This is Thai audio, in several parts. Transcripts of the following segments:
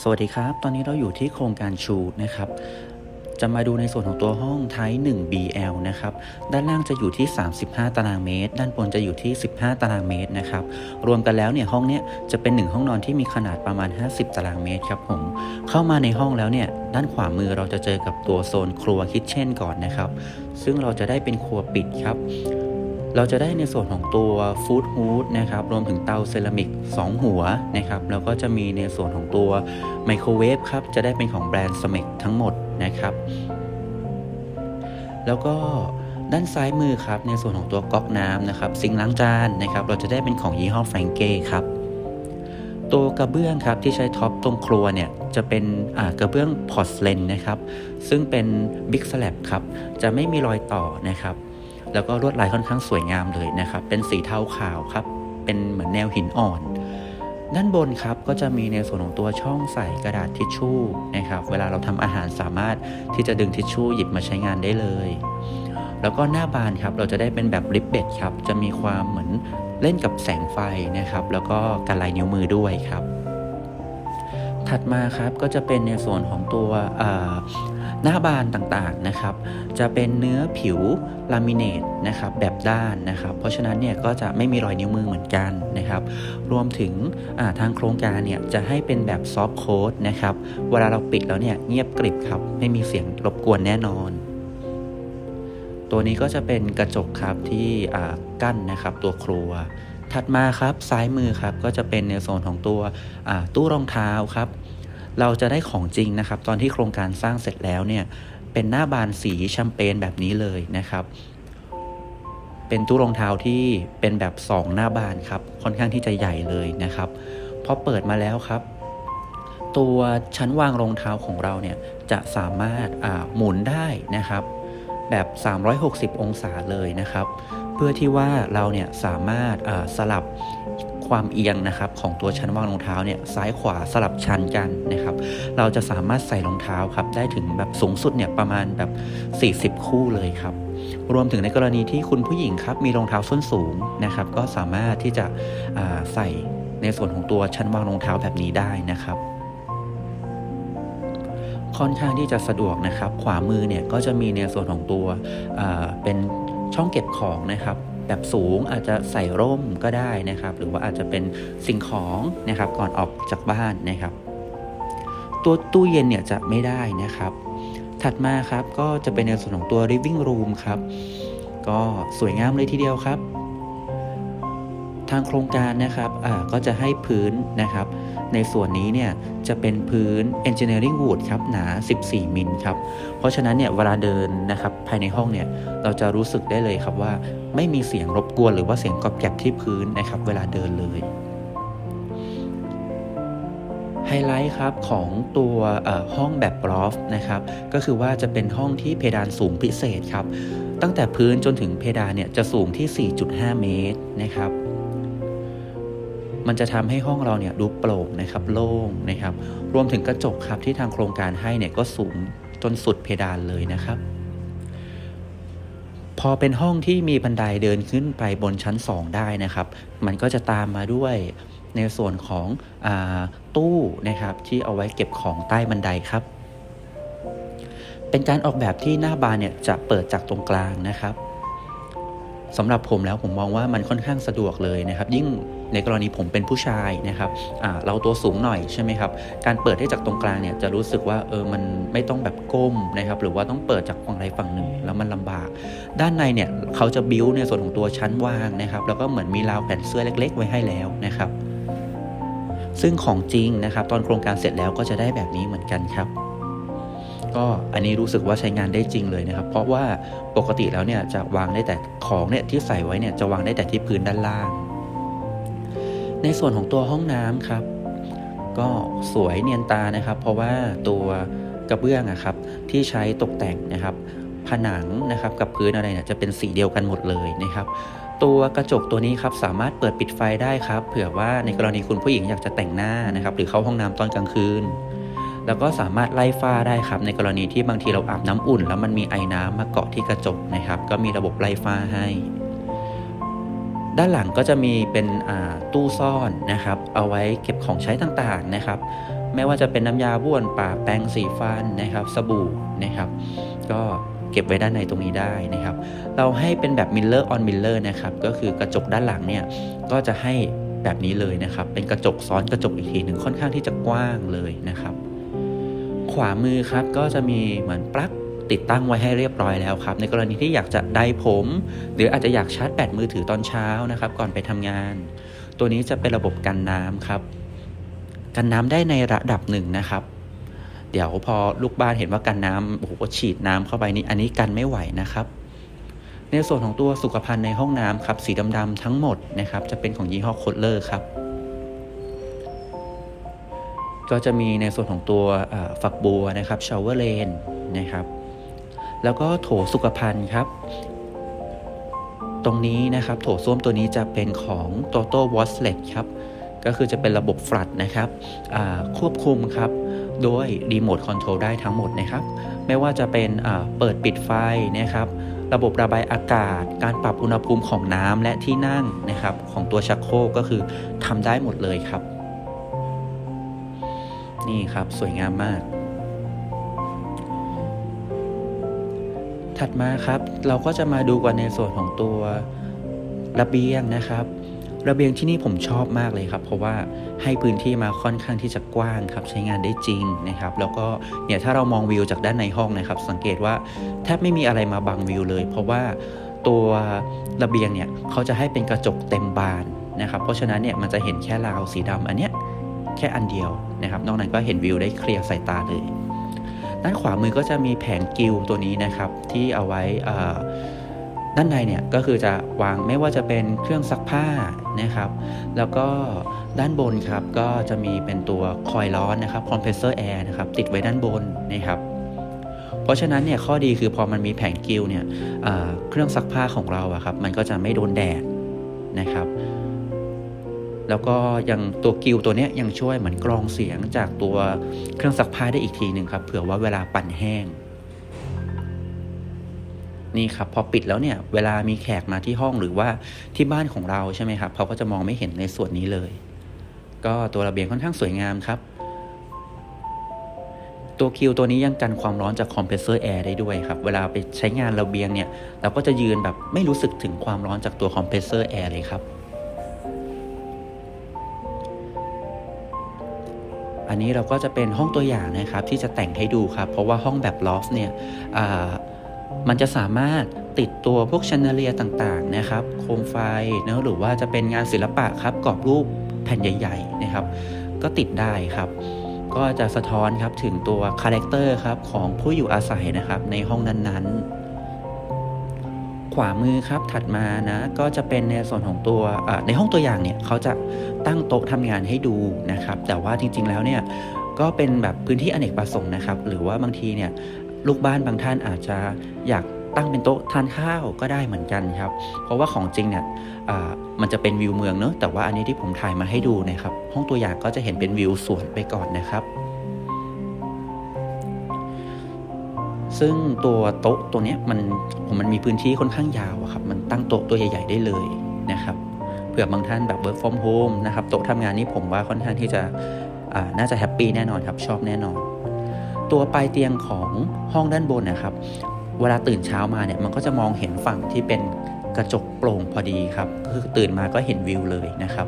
สวัสดีครับ ตอนนี้เราอยู่ที่โครงการชูนะครับ จะมาดูในส่วนของตัวห้องไทป์ 1BL นะครับ ด้านล่างจะอยู่ที่ 35 ตารางเมตร ด้านบนจะอยู่ที่ 15 ตารางเมตรนะครับ รวมกันแล้วเนี่ยห้องเนี้ยจะเป็น 1 ห้องนอนที่มีขนาดประมาณ 50 ตารางเมตรครับผม เข้ามาในห้องแล้วเนี่ยด้านขวามือเราจะเจอกับตัวโซนครัวคิทเช่นก่อนนะครับ ซึ่งเราจะได้เป็นครัวปิดครับ เราจะได้ในส่วนของตัวฟู้ดฮูดนะครับรวมถึงเตาเซรามิก 2 หัวนะครับแล้วก็จะมีในส่วนของตัวไมโครเวฟครับจะได้เป็นของแบรนด์สเมกทั้งหมดนะครับ แล้วก็ด้านซ้ายมือครับในส่วนของตัวก๊อกน้ำนะครับซิงล้างจานนะครับเราจะได้เป็นของยี่ห้อแฟรงเก้ครับตัวกระเบื้องครับที่ใช้ท็อปตรงครัวเนี่ยจะเป็นอ่ากระเบื้องพอร์สเลนนะครับซึ่งเป็นบิ๊กส a ลบครับจะไม่มีรอยต่อนะครับ แล้วก็ลวดลายค่อนข้างสวยงามเลยนะครับ เป็นสีเทาขาวครับ เป็นเหมือนแนวหินอ่อน ด้านบนครับก็จะมีในส่วนของตัวช่องใส่กระดาษทิชชู่นะครับ เวลาเราทำอาหารสามารถที่จะดึงทิชชู่หยิบมาใช้งานได้เลย แล้วก็หน้าบานครับเราจะได้เป็นแบบริบเบ็ดครับ จะมีความเหมือนเล่นกับแสงไฟนะครับ แล้วก็การลายนิ้วมือด้วยครับ ถัดมาครับก็จะเป็นในส่วนของตัว หน้าบานต่างๆนะครับ จะเป็นเนื้อผิวลามิเนตนะครับแบบด้านนะครับ เพราะฉะนั้นเนี่ยก็จะไม่มีรอยนิ้วมือเหมือนกันนะครับ รวมถึงทางโครงการเนี่ยจะให้เป็นแบบซอฟต์โค้ดนะครับ เวลาเราปิดแล้วเนี่ยเงียบกริบครับ ไม่มีเสียงรบกวนแน่นอน ตัวนี้ก็จะเป็นกระจกครับที่กั้นนะครับ ตัวครัวถัดมาครับซ้ายมือครับก็จะเป็นในโซนของตัวตู้รองเท้าครับ เราจะได้ของจริงนะครับ ตอนที่โครงการสร้างเสร็จแล้วเนี่ยเป็นหน้าบานสีแชมเปญแบบนี้เลยนะครับ เป็นตู้รองเท้าที่เป็นแบบ 2 หน้าบานครับ ค่อนข้างที่จะใหญ่เลยนะครับพอเปิดมาแล้วครับ ตัวชั้นวางรองเท้าของเราเนี่ยจะสามารถหมุนได้นะครับ แบบ 360 องศาเลยนะครับ เพื่อที่ว่าเราเนี่ยสามารถสลับ ความเอียงนะครับของตัวชั้นวางรองเท้าเนี่ยซ้ายขวาสลับชั้นกันนะครับเราจะสามารถใส่รองเท้าครับได้ถึงแบบสูงสุดเนี่ยประมาณแบบ 40 คู่เลยครับรวมถึงในกรณีที่คุณผู้หญิงครับมีรองเท้าส้นสูงนะครับก็สามารถที่จะใส่ในส่วนของตัวชั้นวางรองเท้าแบบนี้ได้นะครับค่อนข้างที่จะสะดวกนะครับ ขวามือเนี่ยก็จะมีในส่วนของตัวเป็นช่องเก็บของนะครับ แบบสูงอาจจะใส่ร่มก็ได้นะครับ หรือว่าอาจจะเป็นสิ่งของนะครับก่อนออกจากบ้านนะครับ ตัวตู้เย็นเนี่ยจะไม่ได้นะครับ ถัดมาครับก็จะเป็นในส่วนของตัว living room ครับ ก็สวยงามเลยทีเดียวครับ ทางโครงการนะครับก็จะให้พื้นนะครับ ในส่วนนี้เนี่ยจะเป็นพื้น engineering wood ครับหนา 14 มิลครับ เพราะฉะนั้นเนี่ยเวลาเดินนะครับภายในห้องเนี่ยเราจะรู้สึกได้เลยครับว่า ไม่มีเสียงรบกวนหรือว่าเสียงกรอบแกรบที่พื้นนะครับ เวลาเดินเลยไฮไลท์ครับของตัวห้องแบบลอฟนะครับก็คือว่าจะเป็นห้องที่เพดานสูงพิเศษครับ ตั้งแต่พื้นจนถึงเพดานเนี่ยจะสูงที่ 4.5 เมตรนะครับ มันจะทำให้ห้องเราเนี่ยดูโปร่งนะครับ โล่งนะครับ รวมถึงกระจกครับที่ทางโครงการให้เนี่ยก็สูงจนสุดเพดานเลยนะครับ พอเป็นห้องที่มีบันไดเดินขึ้นไปบนชั้น 2 ได้นะครับ มันก็จะตามมาด้วยในส่วนของอตู้นะครับที่เอาไว้เก็บของใต้บันไดครับ เป็นการออกแบบที่หน้าบานเนี่ยจะเปิดจากตรงกลางนะครับสำหรับผมแล้วผมมองว่ามันค่อนข้างสะดวกเลยนะครับ ยิ่งในกรณีผมเป็นผู้ชายนะครับเราตัวสูงหน่อยใช่ไหมครับ การเปิดให้จากตรงกลางเนี่ยจะรู้สึกว่าเออมันไม่ต้องแบบก้มนะครับ หรือว่าต้องเปิดจากฝั่งใดฝั่งหนึ่งแล้วมันลำบาก ด้านในเนี่ยเขาจะบิ้วในส่วนของตัวชั้นวางนะครับ แล้วก็เหมือนมีราวแผ่นเสื้อเล็ก ๆ ไว้ให้แล้วนะครับ ซึ่งของจริงนะครับ ตอนโครงการเสร็จแล้วก็จะได้แบบนี้เหมือนกันครับ ก็อันนี้รู้สึกว่าใช้งานได้จริงเลยนะครับ เพราะว่าปกติแล้วเนี่ยจะวางได้แต่ของเนี่ยที่ใส่ไว้เนี่ยจะวางได้แต่ที่พื้นด้านล่าง ในส่วนของตัวห้องน้ำครับ ก็สวยเนียนตานะครับ เพราะว่าตัวกระเบื้องอะครับที่ใช้ตกแต่งนะครับ ผนังนะครับกับพื้นอะไรเนี่ยจะเป็นสีเดียวกันหมดเลยนะครับตัวกระจกตัวนี้ครับสามารถเปิดปิดไฟได้ครับ เผื่อว่าในกรณีคุณผู้หญิงอยากจะแต่งหน้านะครับ หรือเข้าห้องน้ำตอนกลางคืน แล้วก็สามารถไล่ฝ้าได้ครับ ในกรณีที่บางทีเราอาบน้ำอุ่น แล้วมันมีไอ้น้ำมาเกาะที่กระจกนะครับ ก็มีระบบไล่ฝ้าให้ ด้านหลังก็จะมีเป็นตู้ซ่อนนะครับ เอาไว้เก็บของใช้ต่างๆนะครับ ไม่ว่าจะเป็นน้ำยาบ้วนปากแปรงสีฟันนะครับ สบู่นะครับ ก็เก็บไว้ด้านในตรงนี้ได้นะครับ เราให้เป็นแบบมิลเลอร์ออนมิลเลอร์นะครับ ก็คือกระจกด้านหลังเนี่ยก็จะให้แบบนี้เลยนะครับ เป็นกระจกซ้อนกระจกอีกทีหนึ่งค่อนข้างที่จะกว้างเลยนะครับ ขวามือครับก็จะมีเหมือนปลั๊กติดตั้งไว้ให้เรียบร้อยแล้วครับ ในกรณีที่อยากจะได้ผม หรืออาจจะอยากชาร์จแบตมือถือตอนเช้านะครับ ก่อนไปทำงาน ตัวนี้จะเป็นระบบกันน้ำครับ กันน้ำได้ในระดับหนึ่งนะครับ เดี๋ยวพอลูกบ้านเห็นว่ากันน้ำโอ้โหฉีดน้ำเข้าไปนี่อันนี้กันไม่ไหวนะครับ ในส่วนของตัวสุขภัณฑ์ในห้องน้ำครับสีดำๆทั้งหมดนะครับ จะเป็นของยี่ห้อโคดเลอร์ครับ ก็จะมีในส่วนของตัวฝักบัวนะครับชาวเวอร์เลนนะครับ แล้วก็โถสุขภัณฑ์ครับ ตรงนี้นะครับ โถส้วมตัวนี้จะเป็นของ Toto w a s l e t ครับ ก็คือจะเป็นระบบฟลัดนะครับควบคุมครับโดยรีโมทคอนโทรลได้ทั้งหมดนะครับ ไม่ว่าจะเป็นเปิดปิดไฟนะครับ ระบบระบายอากาศ การปรับอุณหภูมิของน้ำและที่นั่งนะครับ ของตัวชักโครกก็คือทำได้หมดเลยครับ นี่ครับสวยงามมาก ถัดมาครับเราก็จะมาดูกันในส่วนของตัวระเบียงนะครับ ระเบียงที่นี่ผมชอบมากเลยครับ เพราะว่าให้พื้นที่มาค่อนข้างที่จะกว้างครับ ใช้งานได้จริงนะครับ แล้วก็เนี่ยถ้าเรามองวิวจากด้านในห้องนะครับ สังเกตว่าแทบไม่มีอะไรมาบังวิวเลย เพราะว่าตัวระเบียงเนี่ยเขาจะให้เป็นกระจกเต็มบานนะครับ เพราะฉะนั้นเนี่ยมันจะเห็นแค่ราวสีดำอันเนี้ย แค่อันเดียวนะครับ นอกนั้นก็เห็นวิวได้เคลียร์สายตาเลย ด้านขวามือก็จะมีแผงกิลตัวนี้นะครับ ที่เอาไว้ด้านในเนี่ยก็คือจะวางไม่ว่าจะเป็นเครื่องซักผ้านะครับ แล้วก็ด้านบนครับก็จะมีเป็นตัวคอยล์ร้อนนะครับคอมเพรสเซอร์แอร์นะครับติดไว้ด้านบนนะครับเพราะฉะนั้นเนี่ยข้อดีคือพอมันมีแผงกิลเนี่ยเครื่องซักผ้าของเราอะครับมันก็จะไม่โดนแดดนะครับ แล้วก็ยังตัวกิลตัวนี้ยังช่วยเหมือนกรองเสียงจากตัวเครื่องซักผ้าได้อีกทีหนึ่งครับเผื่อว่าเวลาปั่นแห้ง นี่ครับพอปิดแล้วเนี่ยเวลามีแขกมาที่ห้องหรือว่าที่บ้านของเราใช่ไหมครับเขาก็จะมองไม่เห็นในส่วนนี้เลย ก็ตัวระเบียงค่อนข้างสวยงามครับ ตัวคิวตัวนี้ยังกันความร้อนจากคอมเพรสเซอร์แอร์ได้ด้วยครับ เวลาไปใช้งานระเบียงเนี่ยเราก็จะยืนแบบไม่รู้สึกถึงความร้อนจากตัวคอมเพรสเซอร์แอร์เลยครับ อันนี้เราก็จะเป็นห้องตัวอย่างนะครับที่จะแต่งให้ดูครับ เพราะว่าห้องแบบลอฟเนี่ยมันจะสามารถติดตัวพวกชันเดเลียต่างๆนะครับ โคมไฟเนะหรือว่าจะเป็นงานศิลปะครับกรอบรูปแผ่นใหญ่ๆนะครับ ก็ติดได้ครับ ก็จะสะท้อนครับถึงตัวคาแรคเตอร์ครับของผู้อยู่อาศัยนะครับในห้องนั้นๆ ขวามือครับถัดมานะก็จะเป็นในส่วนของตัวในห้องตัวอย่างเนี่ยเขาจะตั้งโต๊ะทำงานให้ดูนะครับ แต่ว่าจริงๆแล้วเนี่ยก็เป็นแบบพื้นที่อเนกประสงค์นะครับ หรือว่าบางทีเนี่ยลูกบ้านบางท่านอาจจะอยากตั้งเป็นโต๊ะทานข้าวก็ได้เหมือนกันครับ เพราะว่าของจริงเนี่ยมันจะเป็นวิวเมืองเนอะแต่ว่าอันนี้ที่ผมถ่ายมาให้ดูนะครับ ห้องตัวอย่างก็จะเห็นเป็นวิวสวนไปก่อนนะครับ ซึ่งตัวโต๊ะตัวเนี้ยมันผมมันมีพื้นที่ค่อนข้างยาวอะครับ มันตั้งโต๊ะตัวใหญ่ ๆ ได้เลยนะครับเผื่อบางท่านแบบ work from home นะครับโต๊ะทำงานนี่ผมว่าค่อนข้างที่จะน่าจะแฮปปี้แน่นอนครับชอบแน่นอน ตัวปลายเตียงของห้องด้านบนนะครับ เวลาตื่นเช้ามาเนี่ยมันก็จะมองเห็นฝั่งที่เป็นกระจกโปร่งพอดีครับคือตื่นมาก็เห็นวิวเลยนะครับ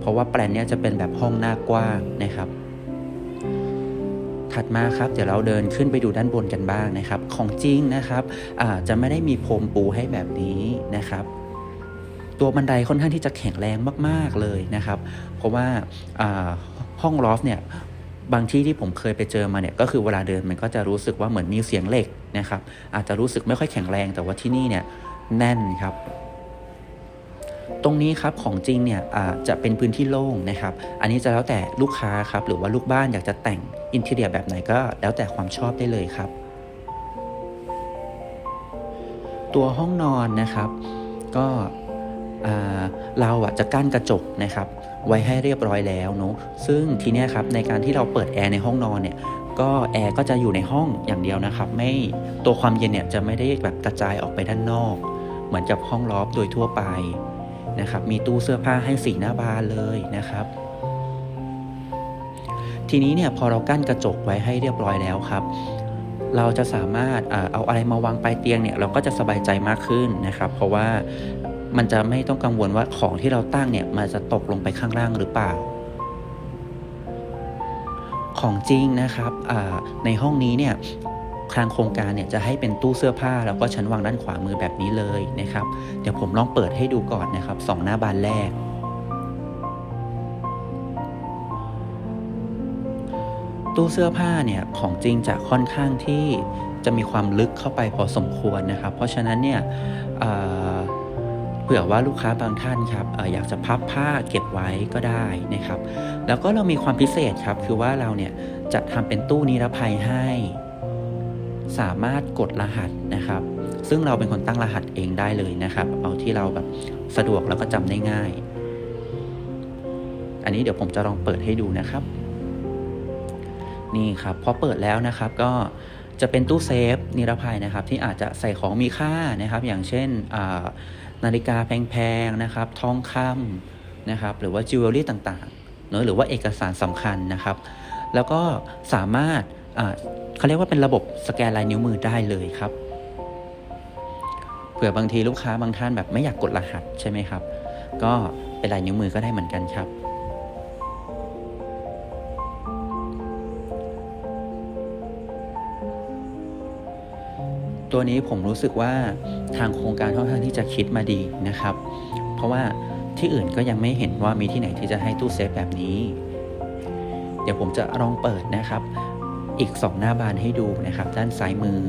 เพราะว่าแปลนเนี้ยจะเป็นแบบห้องหน้ากว้างนะครับ ถัดมาครับเดี๋ยวเราเดินขึ้นไปดูด้านบนกันบ้างนะครับ ของจริงนะครับอาจะไม่ได้มีพรมปูให้แบบนี้นะครับตัวบันไดค่อนข้างที่จะแข็งแรงมาก ๆ เลยนะครับ เพราะว่าห้องลอฟเนี่ยบางที่ที่ผมเคยไปเจอมาเนี่ยก็คือเวลาเดินมันก็จะรู้สึกว่าเหมือนมีเสียงเหล็กนะครับ อาจจะรู้สึกไม่ค่อยแข็งแรงแต่ว่าที่นี่เนี่ยแน่นครับ ตรงนี้ครับของจริงเนี่ยอ่าจะเป็นพื้นที่โล่งนะครับ อันนี้จะแล้วแต่ลูกค้าครับหรือว่าลูกบ้านอยากจะแต่ง อินเท i รียแบบไหนก็แล้วแต่ความชอบได้เลยครับ ตัวห้องนอนนะครับ ก็เราอะจะกั้นกระจกนะครับ ไว้ให้เรียบร้อยแล้วเนาะซึ่งทีเนี้ยครับในการที่เราเปิดแอร์ในห้องนอนเนี่ยก็แอร์ก็จะอยู่ในห้องอย่างเดียวนะครับ ไม่ตัวความเย็นเนี่ยจะไม่ได้แบบกระจายออกไปด้านนอก เหมือนกับห้องลอฟโดยทั่วไปนะครับ มีตู้เสื้อผ้าให้สีหน้าบานเลยนะครับ ทีนี้เนี่ยพอเรากั้นกระจกไว้ให้เรียบร้อยแล้วครับ เราจะสามารถเอาอะไรมาวางปลายเตียงเนี่ยเราก็จะสบายใจมากขึ้นนะครับ เพราะว่ามันจะไม่ต้องกังวลว่าของที่เราตั้งเนี่ยมันจะตกลงไปข้างล่างหรือเปล่า ของจริงนะครับในห้องนี้เนี่ยทางโครงการเนี่ยจะให้เป็นตู้เสื้อผ้าแล้วก็ชั้นวางด้านขวามือแบบนี้เลยนะครับ เดี๋ยวผมลองเปิดให้ดูก่อนนะครับสองหน้าบานแรก ตู้เสื้อผ้าเนี่ยของจริงจะค่อนข้างที่จะมีความลึกเข้าไปพอสมควรนะครับ เพราะฉะนั้นเนี่ยเเผื่อว่าลูกค้าบางท่านครับออยากจะพับผ้าเก็บไว้ก็ได้นะครับ แล้วก็เรามีความพิเศษครับคือว่าเราเนี่ยจะทำเป็นตู้นิรภัยให้ สามารถกดรหัสนะครับ ซึ่งเราเป็นคนตั้งรหัสเองได้เลยนะครับ เอาที่เราแบบสะดวกแล้วก็จำได้ง่าย อันนี้เดี๋ยวผมจะลองเปิดให้ดูนะครับ นี่ครับพอเปิดแล้วนะครับก็จะเป็นตู้เซฟนิรภัยนะครับ ที่อาจจะใส่ของมีค่านะครับ อย่างเช่นนาฬิกาแพงๆนะครับ ทองคำนะครับ หรือว่าจิวเวลรี่ต่างๆเนอะหรือว่าเอกสารสำคัญนะครับ แล้วก็สามารถเขาเรียกว่าเป็นระบบสแกนลายนิ้วมือได้เลยครับเผื่อบางทีลูกค้าบางท่านแบบไม่อยากกดรหัสใช่ไหมครับ ก็เป็นลายนิ้วมือก็ได้เหมือนกันครับ ตัวนี้ผมรู้สึกว่าทางโครงการค่อนข้างที่จะคิดมาดีนะครับ เพราะว่าที่อื่นก็ยังไม่เห็นว่ามีที่ไหนที่จะให้ตู้เซฟแบบนี้ เดี๋ยวผมจะลองเปิดนะครับ อีก 2 หน้าบานให้ดูนะครับ ด้านซ้ายมือ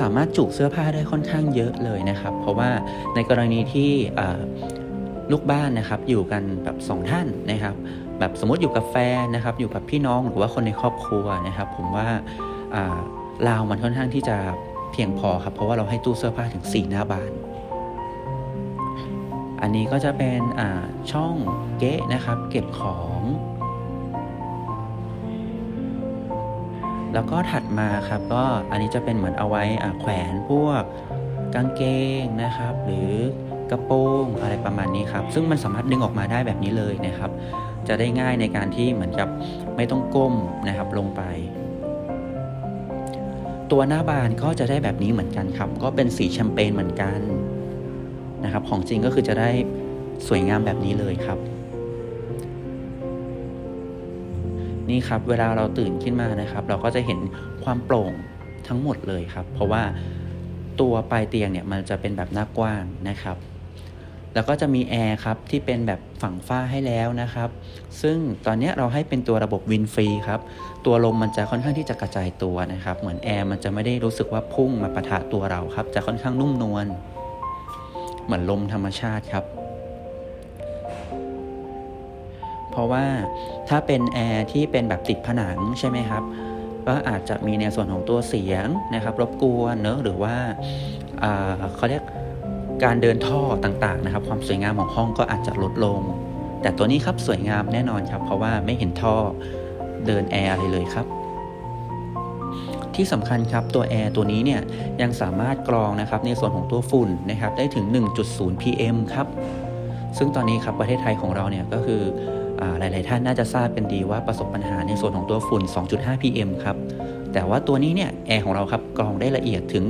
สามารถจุเสื้อผ้าได้ค่อนข้างเยอะเลยนะครับ เพราะว่าในกรณีที่ลูกบ้านนะครับอยู่กันแบบสองท่านนะครับ แบบสมมติอยู่กับแฟนนะครับ อยู่กับพี่น้องหรือว่าคนในครอบครัวนะครับ ผมว่าอ่าราวมันค่อนข้างที่จะเพียงพอครับ เพราะว่าเราให้ตู้เสื้อผ้าถึง 4 หน้าบาน อันนี้ก็จะเป็นช่องเก๊ะนะครับ เก็บของ แล้วก็ถัดมาครับก็อันนี้จะเป็นเหมือนเอาไว้แขวนพวกกางเกงนะครับ หรือกระโปรงอะไรประมาณนี้ครับ ซึ่งมันสามารถดึงออกมาได้แบบนี้เลยนะครับ จะได้ง่ายในการที่เหมือนกับไม่ต้องก้มนะครับลงไป ตัวหน้าบานก็จะได้แบบนี้เหมือนกันครับ ก็เป็นสีแชมเปญเหมือนกันนะครับ ของจริงก็คือจะได้สวยงามแบบนี้เลยครับ นี่ครับเวลาเราตื่นขึ้นมานะครับ เราก็จะเห็นความโปร่งทั้งหมดเลยครับ เพราะว่าตัวปลายเตียงเนี่ยมันจะเป็นแบบหน้ากว้างนะครับ แล้วก็จะมีแอร์ครับที่เป็นแบบฝั่งฝ้าให้แล้วนะครับ ซึ่งตอนนี้เราให้เป็นตัวระบบวินฟรีครับ ตัวลมมันจะค่อนข้างที่จะกระจายตัวนะครับ เหมือนแอร์มันจะไม่ได้รู้สึกว่าพุ่งมาปะทะตัวเราครับ จะค่อนข้างนุ่มนวล เหมือนลมธรรมชาติครับ เพราะว่าถ้าเป็นแอร์ที่เป็นแบบติดผนังใช่ไหมครับ ก็อาจจะมีในส่วนของตัวเสียงนะครับ รบกวนเนอะหรือว่าอ่าเขาเรียก การเดินท่อต่างๆนะครับ ความสวยงามของห้องก็อาจจะลดลง แต่ตัวนี้ครับสวยงามแน่นอนครับ เพราะว่าไม่เห็นท่อเดินแอร์อะไรเลยครับ ที่สำคัญครับตัวแอร์ตัวนี้เนี่ยยังสามารถกรองนะครับในส่วนของตัวฝุ่นนะครับได้ถึง 1.0 pm ครับ ซึ่งตอนนี้ครับประเทศไทยของเราเนี่ยก็คืออหลาย ๆ ท่านน่าจะทราบกันดีว่าประสบปัญหาในส่วนของตัวฝุ่น 2.5 pm ครับ แต่ว่าตัวนี้เนี่ยแอร์ของเราครับกรองได้ละเอียดถึง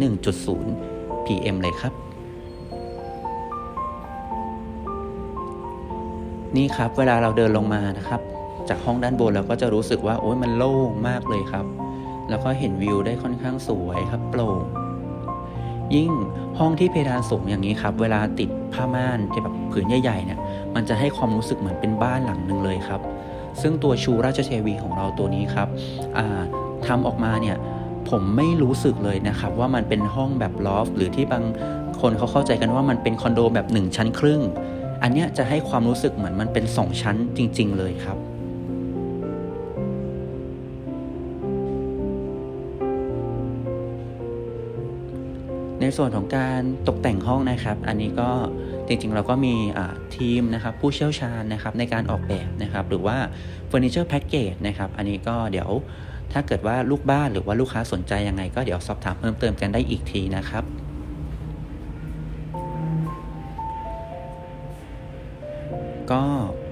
1.0 pm เลยครับ นี่ครับเวลาเราเดินลงมานะครับ จากห้องด้านบนเราก็จะรู้สึกว่าโอ้ยมันโล่งมากเลยครับ แล้วก็เห็นวิวได้ค่อนข้างสวยครับโปร่งยิ่งห้องที่เพดานสูงอย่างนี้ครับ เวลาติดผ้าม่านที่แบบผืนใหญ่ๆเนี่ย มันจะให้ความรู้สึกเหมือนเป็นบ้านหลังหนึ่งเลยครับ ซึ่งตัวชูราชเทวีของเราตัวนี้ครับอ่าทำออกมาเนี่ยผมไม่รู้สึกเลยนะครับ ว่ามันเป็นห้องแบบลอฟหรือที่บางคนเขาเข้าใจกันว่ามันเป็นคอนโดแบบหนึ่งชั้นครึ่ง อันเนี้ยจะให้ความรู้สึกเหมือนมันเป็นสองชั้นจริง ๆ เลยครับในส่วนของการตกแต่งห้องนะครับ อันนี้ก็จริงๆเราก็มีทีมนะครับผู้เชี่ยวชาญนะครับในการออกแบบนะครับหรือว่าเฟอร์นิเจอร์แพ็กเกจนะครับอันนี้ก็เดี๋ยวถ้าเกิดว่าลูกบ้านหรือว่าลูกค้าสนใจยังไง ก็เดี๋ยวสอบถามเพิ่มเติมกันได้อีกทีนะครับ ก็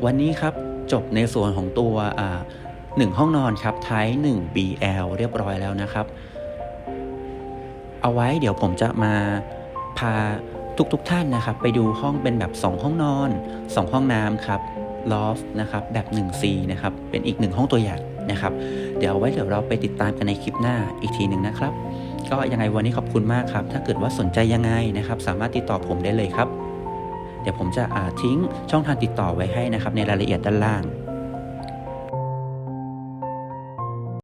วันนี้ครับจบในส่วนของตัวหนึ่งห้องนอนครับไทป์1 BL เรียบร้อยแล้วนะครับ เอาไว้เดี๋ยวผมจะมาพาทุกๆทท่านนะครับ ไปดูห้องเป็นแบบ 2 ห้องนอน 2 ห้องน้ำครับลอฟนะครับแบบ 1C นะครับเป็นอีกหนึ่งห้องตัวอย่างนะครับ เดี๋ยวไว้เดี๋ยวเราไปติดตามกันในคลิปหน้าอีกทีหนึ่งนะครับ ก็ยังไงวันนี้ขอบคุณมากครับ ถ้าเกิดว่าสนใจยังไงนะครับ สามารถติดต่อผมได้เลยครับ เดี๋ยวผมจะทิ้งช่องทางติดต่อไว้ให้นะครับในรายละเอียดด้านล่าง